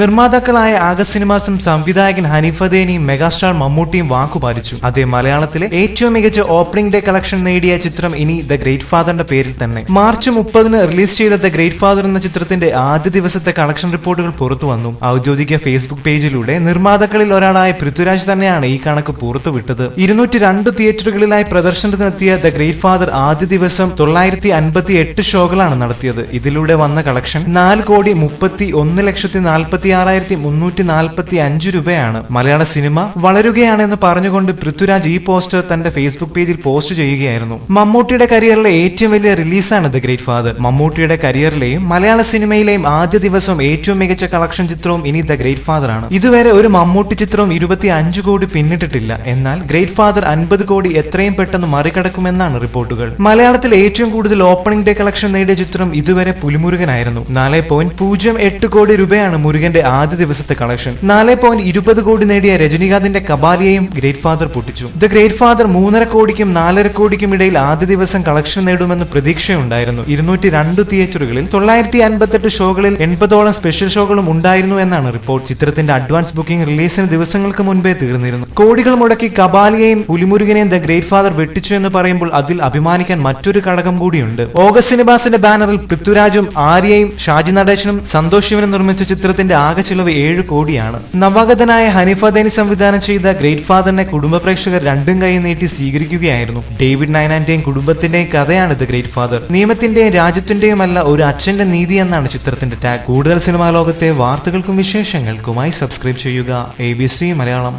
നിർമ്മാതാക്കളായ ആഗ സിനിമാസും സംവിധായകൻ ഹനീഫദേനിയും മെഗാസ്റ്റാർ മമ്മൂട്ടിയും വാക്കുപാലിച്ചു. അതേ മലയാളത്തിലെ ഏറ്റവും മികച്ച ഓപ്പണിംഗ് ഡേ കളക്ഷൻ നേടിയ ചിത്രം ഇനി ദ ഗ്രേറ്റ് ഫാദറിന്റെ പേരിൽ തന്നെ. മാർച്ച് മുപ്പതിന് റിലീസ് ചെയ്ത ദ ഗ്രേറ്റ് ഫാദർ എന്ന ചിത്രത്തിന്റെ ആദ്യ ദിവസത്തെ കളക്ഷൻ റിപ്പോർട്ടുകൾ പുറത്തു വന്നു. ഔദ്യോഗിക ഫേസ്ബുക്ക് പേജിലൂടെ നിർമ്മാതാക്കളിൽ ഒരാളായ പൃഥ്വിരാജ് തന്നെയാണ് ഈ കണക്ക് പുറത്തുവിട്ടത് ഇരുന്നൂറ്റി രണ്ട് തിയേറ്ററുകളിലായി പ്രദർശനത്തിനെത്തിയ ദ ഗ്രേറ്റ് ഫാദർ ആദ്യ ദിവസം തൊള്ളായിരത്തി അൻപത്തി എട്ട് ഷോകളാണ് നടത്തിയത്. ഇതിലൂടെ വന്ന കളക്ഷൻ നാല് കോടി മുപ്പത്തി ഒന്ന് ലക്ഷത്തി നാൽപ്പത്തി ആറായിരത്തി മുന്നൂറ്റി നാൽപ്പത്തി അഞ്ച് രൂപയാണ് മലയാള സിനിമ വളരുകയാണെന്ന് പറഞ്ഞുകൊണ്ട് പൃഥ്വിരാജ് ഈ പോസ്റ്റർ തന്റെ ഫേസ്ബുക്ക് പേജിൽ പോസ്റ്റ് ചെയ്യുകയായിരുന്നു. മമ്മൂട്ടിയുടെ കരിയറിലെ ഏറ്റവും വലിയ റിലീസാണ് ദ ഗ്രേറ്റ് ഫാദർ. മമ്മൂട്ടിയുടെ കരിയറിലെയും മലയാള സിനിമയിലെയും ആദ്യ ദിവസം ഏറ്റവും മികച്ച കളക്ഷൻ ചിത്രവും ഇനി ദ ഗ്രേറ്റ് ഫാദർ ആണ്. ഇതുവരെ ഒരു മമ്മൂട്ടി ചിത്രവും ഇരുപത്തി അഞ്ച് കോടി പിന്നിട്ടിട്ടില്ല. എന്നാൽ ഗ്രേറ്റ് ഫാദർ അൻപത് കോടി എത്രയും പെട്ടെന്ന് മറികടക്കുമെന്നാണ് റിപ്പോർട്ടുകൾ. മലയാളത്തിൽ ഏറ്റവും കൂടുതൽ ഓപ്പണിംഗ് ഡേ കളക്ഷൻ നേടിയ ചിത്രം ഇതുവരെ പുലിമുരുകനായിരുന്നു. നാല് പോയിന്റ് പൂജ്യം എട്ട് കോടി രൂപയാണ് മുരുകന്റെ ആദ്യ ദിവസത്തെ കളക്ഷൻ നാല് പോയിന്റ് ഇരുപത് കോടി നേടിയ രജനീകാന്തിന്റെ കബാലിയെയും ഗ്രേറ്റ് ഫാദർ പൊട്ടിച്ചു. ദ ഗ്രേറ്റ് ഫാദർ മൂന്നര കോടിക്കും നാലര കോടിക്കും ഇടയിൽ ആദ്യ ദിവസം കളക്ഷൻ നേടുമെന്ന് പ്രതീക്ഷയുണ്ടായിരുന്നു. ഇരുന്നൂറ്റി രണ്ട് തിയേറ്ററുകളിൽ തൊള്ളായിരത്തി അൻപത്തെട്ട് ഷോകളിൽ എൺപതോളം സ്പെഷ്യൽ ഷോകളും ഉണ്ടായിരുന്നു എന്നാണ് റിപ്പോർട്ട് ചിത്രത്തിന്റെ അഡ്വാൻസ് ബുക്കിംഗ് റിലീസിന് ദിവസങ്ങൾക്ക് മുൻപേ തീർന്നിരുന്നു. കോടികൾ മുടക്കി കബാലിയെയും പുലിമുരുകനെയും ദ ഗ്രേറ്റ് ഫാദർ വെട്ടിച്ചു എന്ന് പറയുമ്പോൾ അതിൽ അഭിമാനിക്കാൻ മറ്റൊരു ഘടകം കൂടിയുണ്ട്. ഓഗസ്റ്റ് സിനിമാസിന്റെ ബാനറിൽ പൃഥ്വിരാജും ആര്യയും ഷാജി നടേശനും സന്തോഷ് ശിവനും നിർമ്മിച്ച ചിത്രത്തിന്റെ ആകെ ചിലവ് ഏഴ് കോടിയാണ്. നവാഗതനായ ഹനിഫദേനി സംവിധാനം ചെയ്ത ഗ്രേറ്റ് ഫാദറിനെ കുടുംബ പ്രേക്ഷകർ രണ്ടും കൈ നീട്ടി സ്വീകരിക്കുകയായിരുന്നു. ഡേവിഡ് നയനാന്റെയും കുടുംബത്തിന്റെയും കഥയാണ് ഗ്രേറ്റ് ഫാദർ നിയമത്തിന്റെയും രാജ്യത്തിന്റെയും അല്ല ഒരു അച്ഛന്റെ നീതി എന്നാണ് ചിത്രത്തിന്റെ ടാഗ് കൂടുതൽ സിനിമാ ലോകത്തെ വാർത്തകൾക്കും വിശേഷങ്ങൾക്കുമായി സബ്സ്ക്രൈബ് ചെയ്യുക. A B C Malayalam.